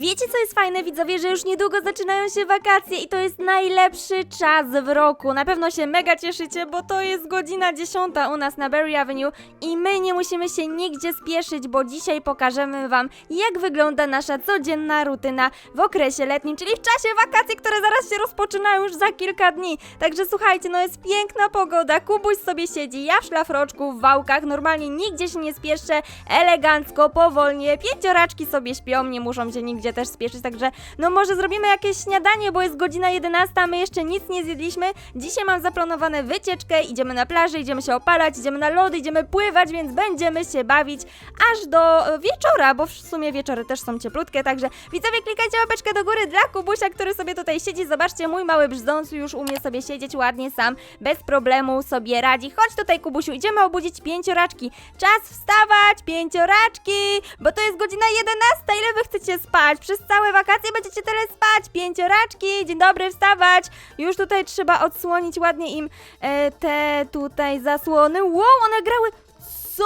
Wiecie co jest fajne widzowie, że już niedługo zaczynają się wakacje i to jest najlepszy czas w roku. Na pewno się mega cieszycie, bo to jest godzina 10 u nas na Berry Avenue i my nie musimy się nigdzie spieszyć, bo dzisiaj pokażemy wam jak wygląda nasza codzienna rutyna w okresie letnim, czyli w czasie wakacji, które zaraz się rozpoczynają już za kilka dni. Także słuchajcie, no jest piękna pogoda, Kubuś sobie siedzi, ja w szlafroczku, w wałkach, normalnie nigdzie się nie spieszę, elegancko, powolnie, pięcioraczki sobie śpią, nie muszą się nigdzie też spieszyć, także no może zrobimy jakieś śniadanie, bo jest godzina 11, a my jeszcze nic nie zjedliśmy. Dzisiaj mam zaplanowane wycieczkę, idziemy na plażę, idziemy się opalać, idziemy na lody, idziemy pływać, więc będziemy się bawić aż do e, wieczora, bo w sumie wieczory też są cieplutkie, także widzowie klikajcie łapeczkę do góry dla Kubusia, który sobie tutaj siedzi, zobaczcie, mój mały brzdącu już umie sobie siedzieć ładnie sam, bez problemu sobie radzi. Chodź tutaj Kubusiu, idziemy obudzić pięcioraczki. Czas wstawać, pięcioraczki, bo to jest godzina 11, ile wy chcecie spać? Przez całe wakacje będziecie tyle spać, pięcioraczki, dzień dobry, wstawać. Już tutaj trzeba odsłonić ładnie im e, te tutaj zasłony. Wow, one grały, co?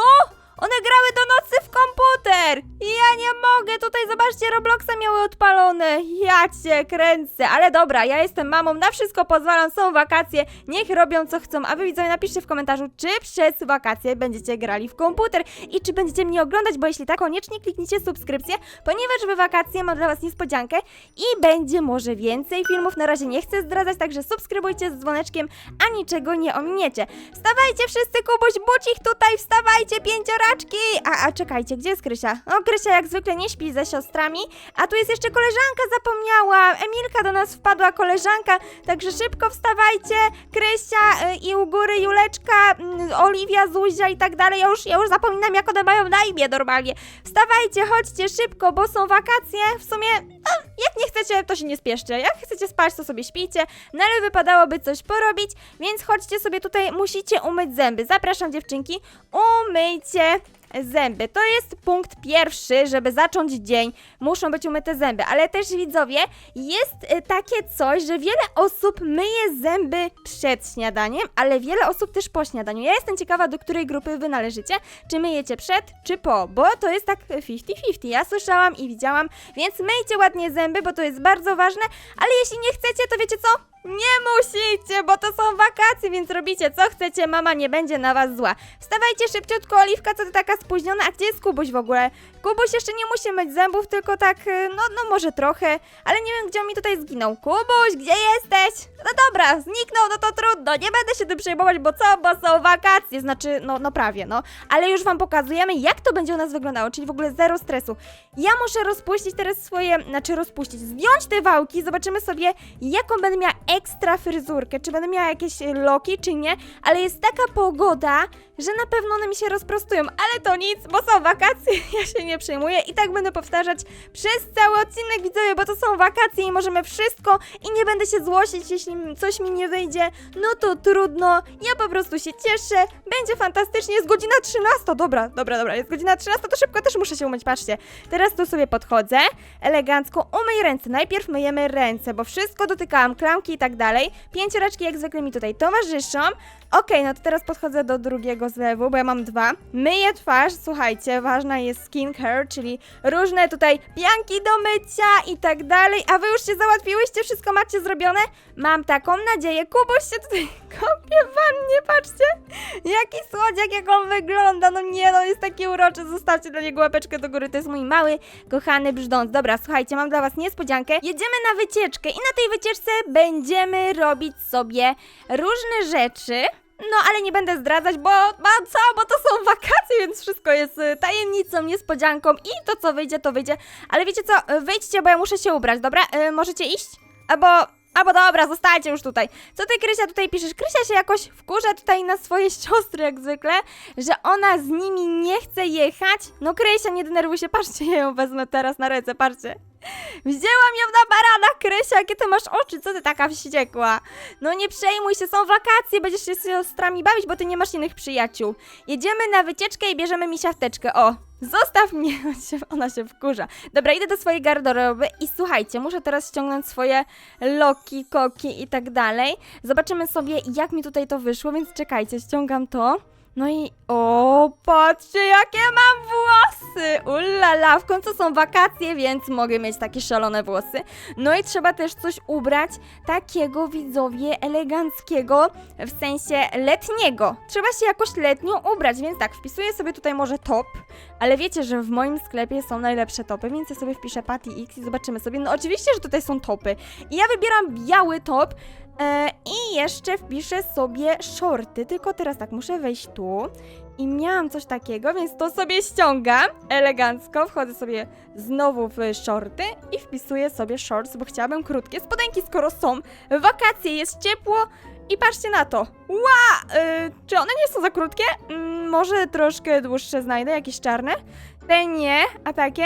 One grały do nocy w komputer! Ja nie mogę, tutaj zobaczcie, Robloxa miały odpalone. Ja cię kręcę, ale dobra, ja jestem mamą, na wszystko pozwalam, są wakacje, niech robią co chcą. A wy widzowie napiszcie w komentarzu, czy przez wakacje będziecie grali w komputer i czy będziecie mnie oglądać, bo jeśli tak, koniecznie kliknijcie subskrypcję, ponieważ w wakacje mam dla was niespodziankę i będzie może więcej filmów. Na razie nie chcę zdradzać, także subskrybujcie z dzwoneczkiem, a niczego nie ominiecie. Wstawajcie wszyscy, Kubuś, budź ich tutaj, wstawajcie, A, a czekajcie, gdzie jest Krysia? O, Krysia jak zwykle nie śpi ze siostrami, a tu jest jeszcze koleżanka, zapomniała. Emilka do nas wpadła, koleżanka, także szybko wstawajcie. Krysia y, i u góry Juleczka, y, Oliwia, Zuzia i tak dalej. Ja już, ja już zapominam, jak one mają na imię normalnie. Wstawajcie, chodźcie szybko, bo są wakacje. W sumie, jak nie chcecie, to się nie spieszcie. Jak chcecie spać, to sobie śpijcie. No ale wypadałoby coś porobić, więc chodźcie sobie tutaj, musicie umyć zęby. Zapraszam dziewczynki, umyjcie zęby. To jest punkt pierwszy, żeby zacząć dzień. Muszą być umyte zęby, ale też widzowie, jest y, takie coś, że wiele osób myje zęby przed śniadaniem, ale wiele osób też po śniadaniu. Ja jestem ciekawa, do której grupy wy należycie. Czy myjecie przed, czy po, bo to jest tak 50-50. Ja słyszałam i widziałam, więc myjcie ładnie zęby, bo to jest bardzo ważne, ale jeśli nie chcecie, to wiecie co? Nie musicie, bo to są wakacje, więc robicie co chcecie, mama nie będzie na was zła. Wstawajcie szybciutko, Oliwka, co ty taka spóźniona? A gdzie jest Kubuś w ogóle? Kubuś jeszcze nie musi myć zębów, tylko tak, y, no, no może trochę, ale nie wiem, gdzie on mi tutaj zginął. Kubuś, gdzie jesteś? No dobra, zniknął, no to trudno, nie będę się tym przejmować, bo co, bo są wakacje, znaczy, no, no prawie, no. Ale już wam pokazujemy, jak to będzie u nas wyglądało, czyli w ogóle zero stresu. Ja muszę rozpuścić teraz swoje, znaczy rozpuścić, zdjąć te wałki, zobaczymy sobie, jaką będę miała ekstra fryzurkę, czy będę miała jakieś loki, czy nie, ale jest taka pogoda, że na pewno one mi się rozprostują, ale to nic, bo są wakacje, ja się nie przejmuję i tak będę powtarzać przez cały odcinek, widzowie, bo to są wakacje i możemy wszystko i nie będę się złościć, jeśli coś mi nie wyjdzie, no to trudno, ja po prostu się cieszę, będzie fantastycznie, jest godzina 13, dobra, dobra, dobra, jest godzina 13, to szybko też muszę się umyć, patrzcie, teraz tu sobie podchodzę, elegancko, umyj ręce, najpierw myjemy ręce, bo wszystko dotykałam, klamki i tak dalej, pięcioraczki jak zwykle mi tutaj towarzyszą, Okej, no to teraz podchodzę do drugiego zlewu, bo ja mam dwa. Myję twarz, słuchajcie, ważna jest skincare, czyli różne tutaj pianki do mycia i tak dalej. A wy już się załatwiłyście, wszystko macie zrobione? Mam taką nadzieję. Kubuś się tutaj kąpie w wannie, patrzcie. Jaki słodziak, jak on wygląda. No nie, no jest taki uroczy. Zostawcie dla niego łapeczkę do góry. To jest mój mały, kochany brzdąc. Dobra, słuchajcie, mam dla was niespodziankę. Jedziemy na wycieczkę i na tej wycieczce będziemy robić sobie różne rzeczy. No, ale nie będę zdradzać, bo, bo co, bo to są wakacje, więc wszystko jest y, tajemnicą, niespodzianką i to co wyjdzie, to wyjdzie. Ale wiecie co, y, wyjdźcie, bo ja muszę się ubrać, dobra? Y, możecie iść? Albo, albo dobra, zostańcie już tutaj. Co ty, Krysia, tutaj piszesz? Krysia się jakoś wkurza tutaj na swoje siostry, jak zwykle, że ona z nimi nie chce jechać. No, Krysia, nie denerwuj się, patrzcie, ja ją wezmę teraz na ręce, patrzcie. Wzięłam ją na baranach, Krysia, jakie ty masz oczy, co ty taka wściekła? No nie przejmuj się, są wakacje, będziesz się z siostrami bawić, bo ty nie masz innych przyjaciół. Jedziemy na wycieczkę i bierzemy mi siateczkę, o. Zostaw mnie, ona się wkurza. Dobra, idę do swojej garderoby i słuchajcie, muszę teraz ściągnąć swoje loki, koki i tak dalej. Zobaczymy sobie, jak mi tutaj to wyszło, więc czekajcie, ściągam to. No i o, patrzcie jakie mam włosy! Ulala, w końcu są wakacje, więc mogę mieć takie szalone włosy. No i trzeba też coś ubrać takiego widzowie eleganckiego, w sensie letniego. Trzeba się jakoś letnio ubrać, więc tak, wpisuję sobie tutaj może top, ale wiecie, że w moim sklepie są najlepsze topy, więc ja sobie wpiszę Patty X i zobaczymy sobie. No oczywiście, że tutaj są topy. I ja wybieram biały top, E, I jeszcze wpiszę sobie shorty, tylko teraz tak, muszę wejść tu i miałam coś takiego, więc to sobie ściągam elegancko, wchodzę sobie znowu w shorty i wpisuję sobie shorts, bo chciałabym krótkie spodenki, skoro są wakacje, jest ciepło i patrzcie na to. Ła! E, czy one nie są za krótkie? Mm, może troszkę dłuższe znajdę, jakieś czarne? Te nie, a takie?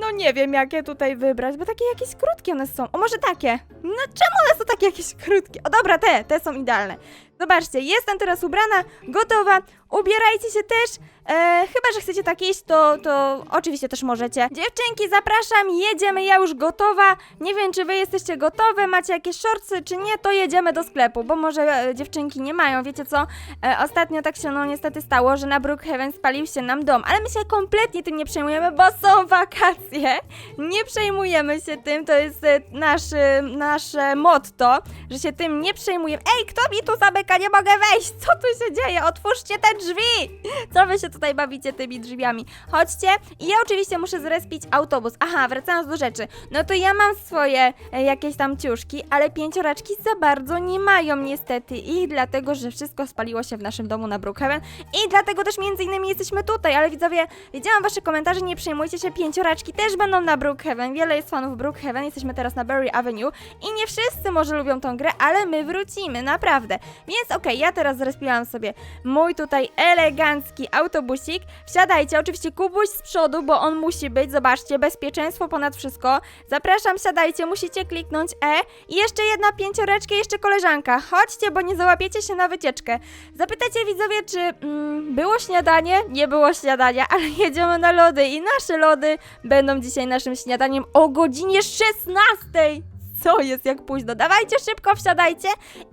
No nie wiem, jakie tutaj wybrać, bo takie jakieś krótkie one są. O, może takie? No czemu one są takie jakieś krótkie? O dobra, te, te są idealne. Zobaczcie, jestem teraz ubrana, gotowa, ubierajcie się też. E, chyba, że chcecie tak iść, to, to oczywiście też możecie. Dziewczynki, zapraszam, jedziemy, ja już gotowa. Nie wiem, czy wy jesteście gotowe, macie jakieś shortsy, czy nie, to jedziemy do sklepu, bo może e, dziewczynki nie mają, wiecie co? E, ostatnio tak się no niestety stało, że na Brookhaven spalił się nam dom, ale my się kompletnie tym nie przejmujemy, bo są wakacje. Nie przejmujemy się tym, to jest e, nasz, e, nasze motto, że się tym nie przejmujemy. Ej, kto mi tu zamyka? Nie mogę wejść! Co tu się dzieje? Otwórzcie te drzwi! Co wy się tutaj bawicie tymi drzwiami? Chodźcie. I ja oczywiście muszę zrespić autobus. Aha, wracając do rzeczy. No to ja mam swoje e, jakieś tam ciuszki, ale pięcioraczki za bardzo nie mają niestety ich, dlatego, że wszystko spaliło się w naszym domu na Brookhaven i dlatego też między innymi jesteśmy tutaj, ale widzowie, widziałam wasze komentarze, nie przejmujcie się, pięcioraczki też będą na Brookhaven, wiele jest fanów Brookhaven, jesteśmy teraz na Berry Avenue i nie wszyscy może lubią tą grę, ale my wrócimy, naprawdę. Więc okej, ja teraz zrespiłam sobie mój tutaj elegancki autobusik. Wsiadajcie, oczywiście Kubuś z przodu, bo on musi być, zobaczcie, bezpieczeństwo ponad wszystko. Zapraszam, siadajcie, musicie kliknąć E i jeszcze jedna pięcioreczka, jeszcze koleżanka. Chodźcie, bo nie załapiecie się na wycieczkę. Zapytacie widzowie, czy mm, było śniadanie? Nie było śniadania, ale jedziemy na lody i nasze lody będą dzisiaj naszym śniadaniem o godzinie 16. Co jest jak późno? Dawajcie szybko, wsiadajcie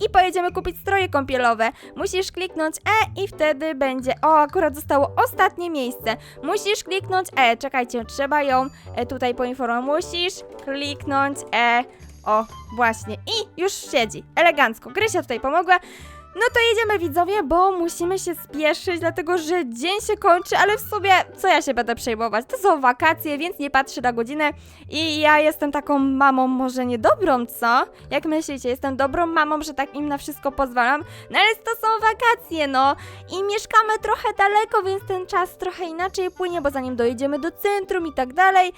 i pojedziemy kupić stroje kąpielowe. Musisz kliknąć E i wtedy będzie. O, akurat zostało ostatnie miejsce. Musisz kliknąć E. Czekajcie, trzeba ją e, tutaj poinformować. Musisz kliknąć E. O, właśnie. I już siedzi. Elegancko. Krysia tutaj pomogła. No to jedziemy widzowie, bo musimy się spieszyć, dlatego że dzień się kończy, ale w sumie co ja się będę przejmować? To są wakacje, więc nie patrzę na godzinę i ja jestem taką mamą może niedobrą, co? Jak myślicie, jestem dobrą mamą, że tak im na wszystko pozwalam? No ale to są wakacje, no i mieszkamy trochę daleko, więc ten czas trochę inaczej płynie, bo zanim dojedziemy do centrum i tak dalej,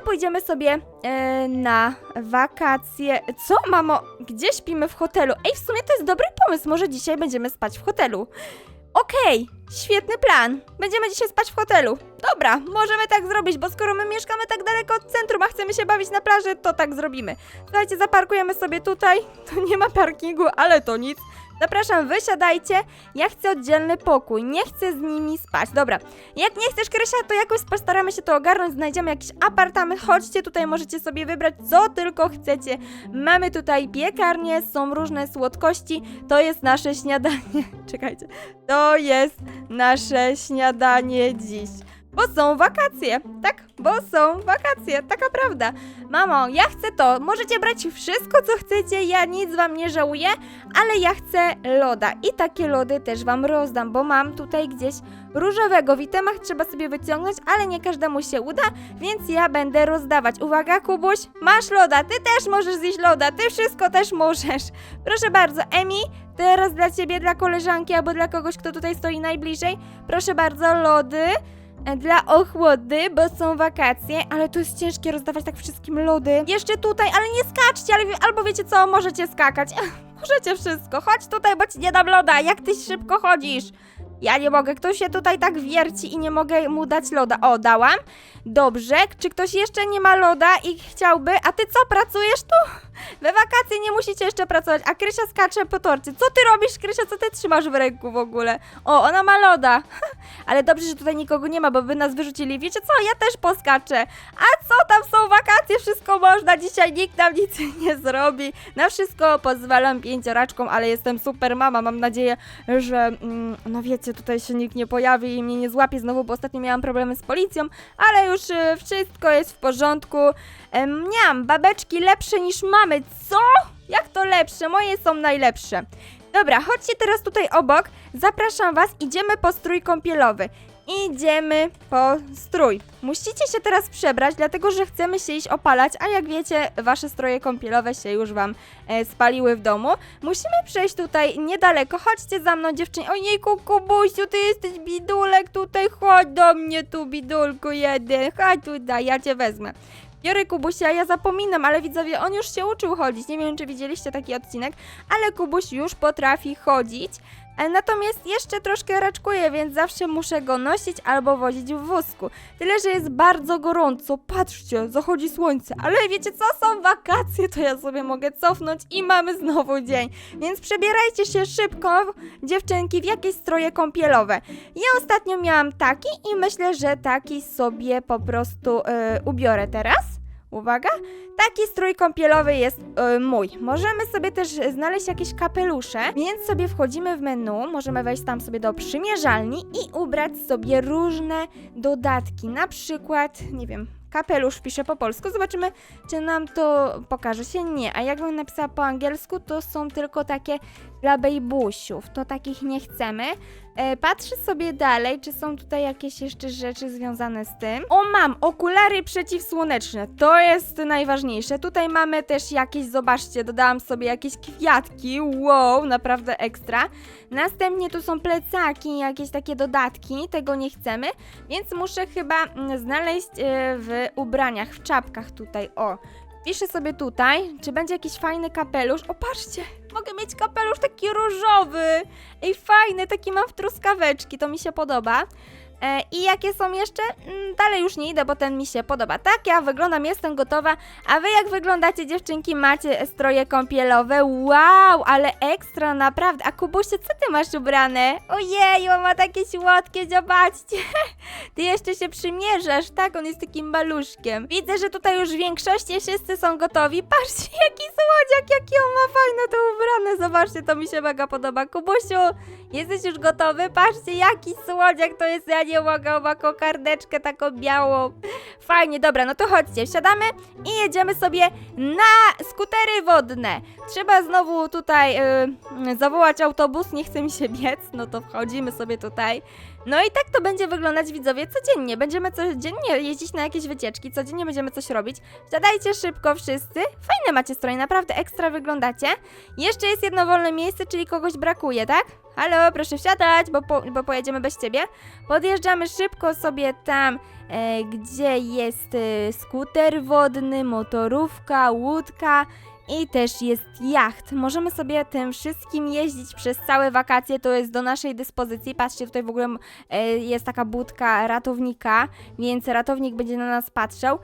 pójdziemy sobie e, na wakacje. Co, mamo? Gdzie śpimy w hotelu? Ej, w sumie to jest dobry pomysł. Może dzisiaj będziemy spać w hotelu. Okej, świetny plan. Będziemy dzisiaj spać w hotelu. Dobra, możemy tak zrobić, bo skoro my mieszkamy tak daleko od centrum, a chcemy się bawić na plaży, to tak zrobimy. Słuchajcie, zaparkujemy sobie tutaj. Tu nie ma parkingu, ale to nic. Zapraszam, wysiadajcie. Ja chcę oddzielny pokój, nie chcę z nimi spać. Dobra, jak nie chcesz, Krysia, to jakoś postaramy się to ogarnąć, znajdziemy jakiś apartament, chodźcie tutaj, możecie sobie wybrać co tylko chcecie. Mamy tutaj piekarnię, są różne słodkości, to jest nasze śniadanie. Czekajcie, to jest nasze śniadanie dziś. Bo są wakacje, tak? Bo są wakacje, taka prawda. Mamo, ja chcę to. Możecie brać wszystko, co chcecie, ja nic wam nie żałuję, ale ja chcę loda. I takie lody też wam rozdam, bo mam tutaj gdzieś różowego. W itemach trzeba sobie wyciągnąć, ale nie każdemu się uda, więc ja będę rozdawać. Uwaga, Kubuś, masz loda, ty też możesz zjeść loda, ty wszystko też możesz. Proszę bardzo, Emi, teraz dla ciebie, dla koleżanki albo dla kogoś, kto tutaj stoi najbliżej. Proszę bardzo, lody. Dla ochłody, bo są wakacje, ale to jest ciężkie rozdawać tak wszystkim lody. Jeszcze tutaj, ale nie skaczcie, ale, albo wiecie co, możecie skakać. Możecie wszystko. Chodź tutaj, bo ci nie dam loda. Jak ty szybko chodzisz? Ja nie mogę, ktoś się tutaj tak wierci i nie mogę mu dać loda. O, dałam. Dobrze, czy ktoś jeszcze nie ma loda i chciałby? A ty co, pracujesz tu? We wakacje nie musicie jeszcze pracować, a Krysia skacze po torcie. Co ty robisz, Krysia? Co ty trzymasz w ręku w ogóle? O, ona ma loda. Ale dobrze, że tutaj nikogo nie ma, bo by nas wyrzucili. Wiecie co? Ja też poskaczę. A co tam są wakacje? Wszystko można, dzisiaj nikt nam nic nie zrobi. Na wszystko pozwalam pięcioraczkom, ale jestem super mama. Mam nadzieję, że mm, no wiecie, tutaj się nikt nie pojawi i mnie nie złapie znowu, bo ostatnio miałam problemy z policją, ale już y, wszystko jest w porządku. Miałam babeczki lepsze niż mamy. Co? Jak to lepsze? Moje są najlepsze. Dobra, chodźcie teraz tutaj obok. Zapraszam was, idziemy po strój kąpielowy. Idziemy po strój. Musicie się teraz przebrać, dlatego że chcemy się iść opalać, a jak wiecie, wasze stroje kąpielowe się już wam e, spaliły w domu. Musimy przejść tutaj niedaleko. Chodźcie za mną, dziewczyny. Ojejku, Kubusiu, ty jesteś bidulek tutaj. Chodź do mnie tu, bidulku jeden. Chodź tutaj, ja cię wezmę. Biorę Kubusia, ja zapominam, ale widzowie, on już się uczył chodzić. Nie wiem, czy widzieliście taki odcinek, ale Kubuś już potrafi chodzić. E, Natomiast jeszcze troszkę raczkuje, więc zawsze muszę go nosić albo wozić w wózku. Tyle, że jest bardzo gorąco. Patrzcie, zachodzi słońce. Ale wiecie co? Są wakacje, to ja sobie mogę cofnąć i mamy znowu dzień. Więc przebierajcie się szybko, dziewczynki, w jakieś stroje kąpielowe. Ja ostatnio miałam taki i myślę, że taki sobie po prostu e, ubiorę teraz. Uwaga, taki strój kąpielowy jest e, mój. Możemy sobie też znaleźć jakieś kapelusze, więc sobie wchodzimy w menu, możemy wejść tam sobie do przymierzalni i ubrać sobie różne dodatki. Na przykład, nie wiem, kapelusz piszę po polsku, zobaczymy, czy nam to pokaże się. Nie, a jakbym napisała po angielsku, to są tylko takie dla bejbusiów, to takich nie chcemy. E, patrzę sobie dalej, czy są tutaj jakieś jeszcze rzeczy związane z tym. O, mam! Okulary przeciwsłoneczne. To jest najważniejsze. Tutaj mamy też jakieś, zobaczcie, dodałam sobie jakieś kwiatki. Wow, naprawdę ekstra. Następnie tu są plecaki, jakieś takie dodatki. Tego nie chcemy, więc muszę chyba mm, znaleźć e, w ubraniach, w czapkach tutaj. O, Piszę sobie tutaj, czy będzie jakiś fajny kapelusz. O, patrzcie, mogę mieć kapelusz taki różowy. Ej, fajny, taki mam w truskaweczki, to mi się podoba. E, I jakie są jeszcze? Mm, Dalej już nie idę, bo ten mi się podoba. Tak, ja wyglądam, jestem gotowa. A wy jak wyglądacie, dziewczynki? Macie stroje kąpielowe? Wow, ale ekstra, naprawdę. A Kubusiu, co ty masz ubrane? Ojej, on ma takie słodkie, zobaczcie. Ty jeszcze się przymierzasz, tak? On jest takim maluszkiem. Widzę, że tutaj już w większości wszyscy są gotowi. Patrzcie, jaki słodziak, jaki on ma fajne to ubrane. Zobaczcie, to mi się mega podoba. Kubusiu, jesteś już gotowy? Patrzcie, jaki słodziak to jest. Ja nie mogę, on ma kokardeczkę taką białą. Fajnie, dobra, no to chodźcie, wsiadamy i jedziemy sobie na skutery wodne. Trzeba znowu tutaj y, zawołać autobus, nie chce mi się biec, no to wchodzimy sobie tutaj. No i tak to będzie wyglądać, widzowie, codziennie. Będziemy codziennie jeździć na jakieś wycieczki, codziennie będziemy coś robić. Wsiadajcie szybko wszyscy. Fajne macie stroje, naprawdę ekstra wyglądacie. Jeszcze jest jedno wolne miejsce, czyli kogoś brakuje, tak? Halo, proszę wsiadać, bo, po, bo pojedziemy bez ciebie. Podjeżdżamy szybko sobie tam, e, gdzie jest e, skuter wodny, motorówka, łódka. I też jest jacht. Możemy sobie tym wszystkim jeździć przez całe wakacje. To jest do naszej dyspozycji. Patrzcie, tutaj w ogóle e, jest taka budka ratownika, więc ratownik będzie na nas patrzał.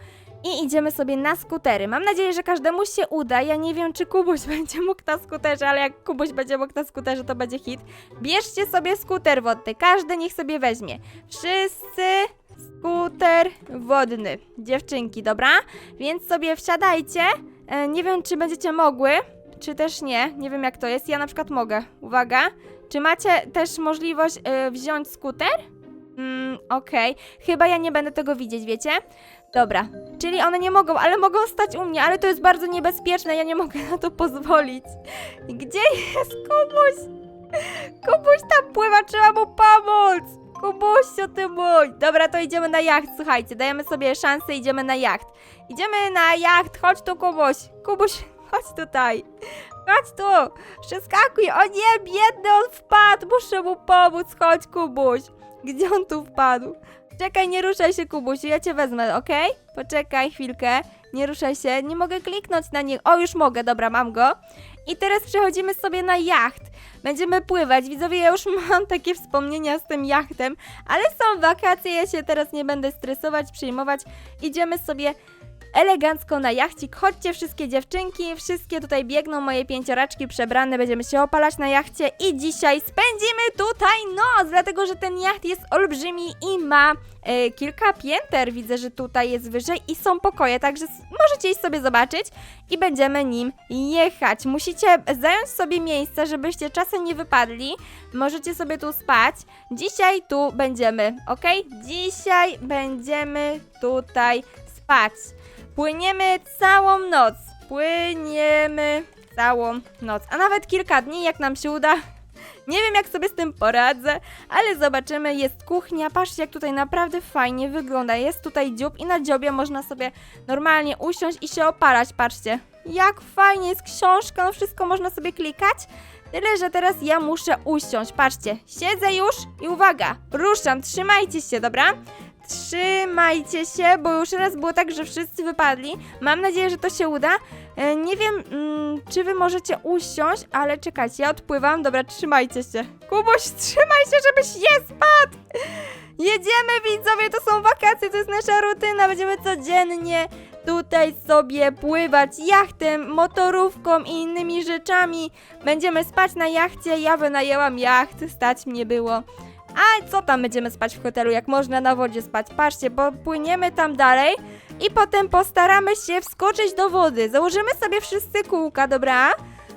I idziemy sobie na skutery. Mam nadzieję, że każdemu się uda. Ja nie wiem, czy Kubuś będzie mógł na skuterze, ale jak Kubuś będzie mógł na skuterze, to będzie hit. Bierzcie sobie skuter wodny. Każdy niech sobie weźmie. Wszyscy skuter wodny. Dziewczynki, dobra? Więc sobie wsiadajcie. E, nie wiem, czy będziecie mogły, czy też nie. Nie wiem, jak to jest. Ja na przykład mogę. Uwaga. Czy macie też możliwość e, wziąć skuter? Mm, okej. Chyba ja nie będę tego widzieć, wiecie? Dobra, czyli one nie mogą, ale mogą stać u mnie, ale to jest bardzo niebezpieczne, ja nie mogę na to pozwolić. Gdzie jest Kubuś? Kubuś tam pływa, trzeba mu pomóc! Kubusiu, ty mój! Dobra, to idziemy na jacht, słuchajcie, dajemy sobie szansę, idziemy na jacht. Idziemy na jacht, chodź tu Kubuś. Kubuś, chodź tutaj. Chodź tu, przeskakuj, o nie, biedny, on wpadł, muszę mu pomóc, chodź Kubuś. Gdzie on tu wpadł? Czekaj, nie ruszaj się, Kubusiu, ja cię wezmę, okej? Poczekaj chwilkę, nie ruszaj się, nie mogę kliknąć na niego. O, już mogę, dobra, mam go. I teraz przechodzimy sobie na jacht. Będziemy pływać. Widzowie, ja już mam takie wspomnienia z tym jachtem, ale są wakacje, ja się teraz nie będę stresować, przyjmować. Idziemy sobie elegancko na jachcik. Chodźcie wszystkie dziewczynki, wszystkie tutaj biegną, moje pięcioraczki przebrane, będziemy się opalać na jachcie i dzisiaj spędzimy tutaj noc, dlatego że ten jacht jest olbrzymi i ma e, kilka pięter, widzę, że tutaj jest wyżej i są pokoje, także możecie iść sobie zobaczyć i będziemy nim jechać. Musicie zająć sobie miejsce, żebyście czasem nie wypadli, możecie sobie tu spać. Dzisiaj tu będziemy, ok? Dzisiaj będziemy tutaj spać. Płyniemy całą noc. Płyniemy całą noc, a nawet kilka dni, jak nam się uda. Nie wiem, jak sobie z tym poradzę, ale zobaczymy. Jest kuchnia. Patrzcie, jak tutaj naprawdę fajnie wygląda. Jest tutaj dziób i na dziobie można sobie normalnie usiąść i się opalać. Patrzcie, jak fajnie jest książka, no wszystko można sobie klikać. Tyle, że teraz ja muszę usiąść. Patrzcie, siedzę już i uwaga, ruszam. Trzymajcie się, dobra? Trzymajcie się, bo już raz było tak, że wszyscy wypadli. Mam nadzieję, że to się uda. E, nie wiem, mm, czy wy możecie usiąść, ale czekajcie, ja odpływam. Dobra, trzymajcie się. Kubuś, trzymaj się, żebyś nie spadł! Jedziemy, widzowie, to są wakacje, to jest nasza rutyna. Będziemy codziennie tutaj sobie pływać jachtem, motorówką i innymi rzeczami. Będziemy spać na jachcie. Ja wynajęłam jacht, stać mnie było. A co tam będziemy spać w hotelu, jak można na wodzie spać? Patrzcie, bo płyniemy tam dalej i potem postaramy się wskoczyć do wody. Założymy sobie wszyscy kółka, dobra?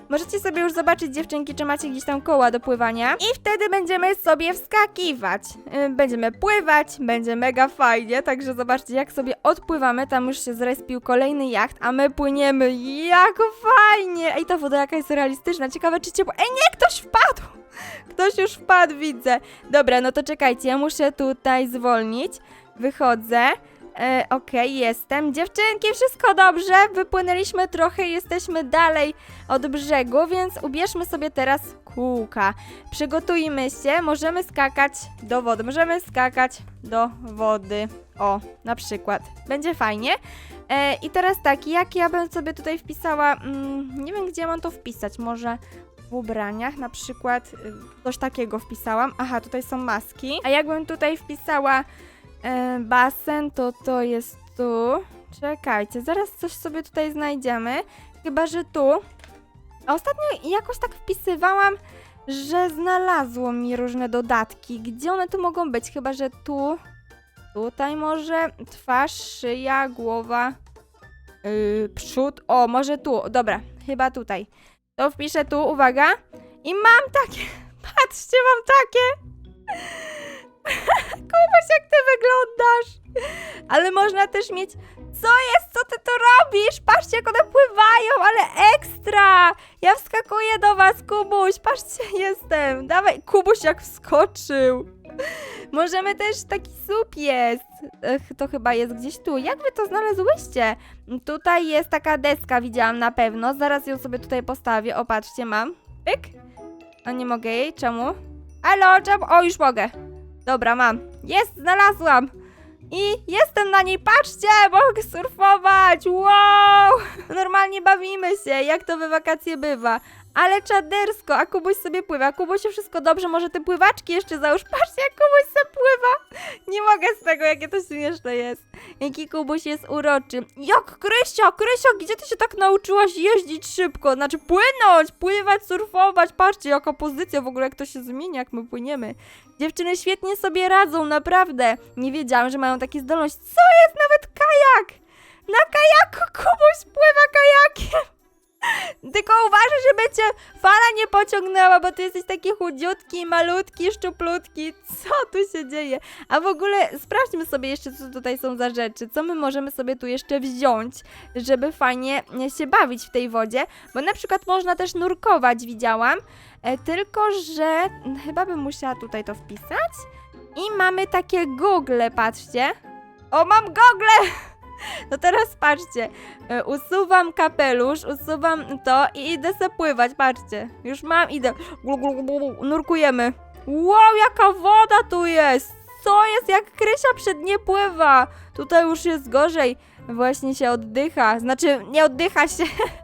Możecie sobie już zobaczyć, dziewczynki, czy macie gdzieś tam koła do pływania. I wtedy będziemy sobie wskakiwać. Yy, Będziemy pływać, będzie mega fajnie. Także zobaczcie, jak sobie odpływamy. Tam już się zrespił kolejny jacht, a my płyniemy. Jak fajnie! Ej, ta woda jaka jest realistyczna. Ciekawe, czy ciepło. Ej, nie, ktoś wpadł! Ktoś już wpadł, widzę. Dobra, no to czekajcie, ja muszę tutaj zwolnić. Wychodzę. E, Okej, jestem. Dziewczynki, wszystko dobrze? Wypłynęliśmy trochę, jesteśmy dalej od brzegu, więc ubierzmy sobie teraz kółka. Przygotujmy się, możemy skakać do wody. Możemy skakać do wody. O, na przykład. Będzie fajnie. E, I teraz tak, jak ja bym sobie tutaj wpisała, mm, nie wiem gdzie mam to wpisać, może w ubraniach, na przykład y, coś takiego wpisałam. Aha, tutaj są maski. A jakbym tutaj wpisała e, basen, to to jest tu. Czekajcie, zaraz coś sobie tutaj znajdziemy. Chyba, że tu. A ostatnio jakoś tak wpisywałam, że znalazło mi różne dodatki. Gdzie one tu mogą być? Chyba, że tu. Tutaj może twarz, szyja, głowa, yy, przód. O, może tu. Dobra, chyba tutaj. To wpiszę tu, uwaga. I mam takie. Patrzcie, mam takie. Kubuś, jak ty wyglądasz. Ale można też mieć. Co jest? Co ty tu robisz? Patrzcie, jak one pływają, ale ekstra! Ja wskakuję do was, Kubuś. Patrzcie, jestem. Dawaj, Kubuś jak wskoczył. Możemy też taki słup jest. Ech, to chyba jest gdzieś tu. Jak wy to znalazłyście? Tutaj jest taka deska, widziałam na pewno. Zaraz ją sobie tutaj postawię. O, patrzcie, mam. Pyk. A nie mogę jej. Czemu? Halo, czemu? O, już mogę. Dobra, mam. Jest, znalazłam. I jestem na niej, patrzcie, mogę surfować, wow! Normalnie bawimy się, jak to we wakacje bywa. Ale czadersko, a Kubuś sobie pływa. Kubusiu, wszystko dobrze, może te pływaczki jeszcze załóż. Patrzcie, jak Kubuś sobie pływa. Nie mogę z tego, jakie to śmieszne jest. Jaki Kubuś jest uroczy. Jak Krysia, Krysia, gdzie ty się tak nauczyłaś jeździć szybko? Znaczy płynąć, pływać, surfować. Patrzcie, jaka pozycja w ogóle, jak to się zmienia, jak my płyniemy. Dziewczyny świetnie sobie radzą, naprawdę. Nie wiedziałam, że mają takie zdolności. Co jest? Nawet kajak! Cię fala nie pociągnęła, bo ty jesteś taki chudziutki, malutki, szczuplutki. Co tu się dzieje? A w ogóle sprawdźmy sobie jeszcze, co tutaj są za rzeczy. Co my możemy sobie tu jeszcze wziąć, żeby fajnie się bawić w tej wodzie. Bo na przykład można też nurkować, widziałam. E, tylko, że chyba bym musiała tutaj to wpisać. I mamy takie gogle, patrzcie. O, mam gogle! No teraz patrzcie, e, usuwam kapelusz, usuwam to i idę se pływać, patrzcie. Już mam, idę. Nurkujemy. Wow, jaka woda tu jest! Co jest, jak Krysia przed nie pływa? Tutaj już jest gorzej. Właśnie się oddycha, znaczy nie oddycha się,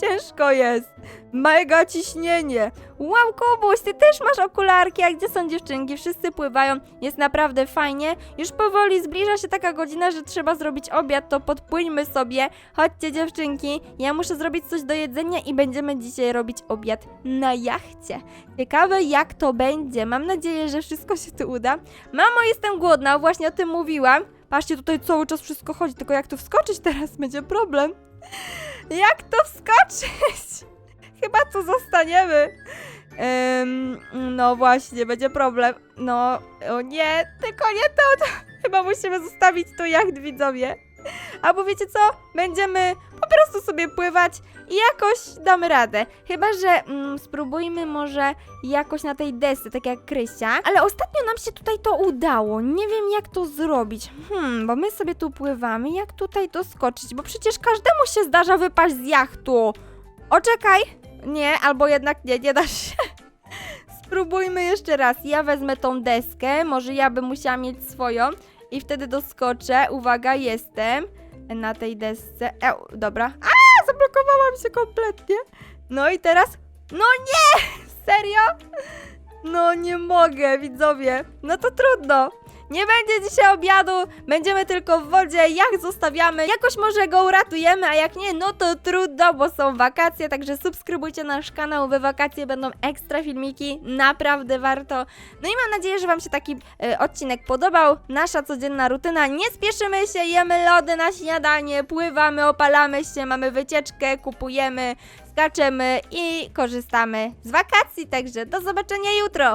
ciężko jest. Mega ciśnienie. Wow, Kubuś, ty też masz okularki, a gdzie są dziewczynki? Wszyscy pływają, jest naprawdę fajnie. Już powoli zbliża się taka godzina, że trzeba zrobić obiad, to podpłyńmy sobie. Chodźcie dziewczynki, ja muszę zrobić coś do jedzenia i będziemy dzisiaj robić obiad na jachcie. Ciekawe jak to będzie, mam nadzieję, że wszystko się tu uda. Mamo, jestem głodna, właśnie o tym mówiłam. Patrzcie, tutaj cały czas wszystko chodzi, tylko jak tu wskoczyć teraz będzie problem. Jak to wskoczyć? Chyba tu zostaniemy. Ym, no właśnie, będzie problem. No, o nie, tylko nie to, to chyba musimy zostawić tu jacht widzowie. Albo wiecie co? Będziemy po prostu sobie pływać i jakoś damy radę. Chyba, że mm, spróbujmy może jakoś na tej desce, tak jak Krysia. Ale ostatnio nam się tutaj to udało. Nie wiem jak to zrobić. Hmm, bo my sobie tu pływamy. Jak tutaj doskoczyć? Bo przecież każdemu się zdarza wypaść z jachtu. Oczekaj. Nie, albo jednak nie, nie da się. Spróbujmy jeszcze raz. Ja wezmę tą deskę. Może ja bym musiała mieć swoją. I wtedy doskoczę. Uwaga, jestem na tej desce. E, dobra. A, zablokowałam się kompletnie. No i teraz. No nie! Serio? No nie mogę, widzowie. No to trudno. Nie będzie dzisiaj obiadu, będziemy tylko w wodzie, jak zostawiamy, jakoś może go uratujemy, a jak nie, no to trudno, bo są wakacje, także subskrybujcie nasz kanał, we wakacje będą ekstra filmiki, naprawdę warto. No i mam nadzieję, że Wam się taki e, odcinek podobał, nasza codzienna rutyna, nie spieszymy się, jemy lody na śniadanie, pływamy, opalamy się, mamy wycieczkę, kupujemy, skaczemy i korzystamy z wakacji, także do zobaczenia jutro!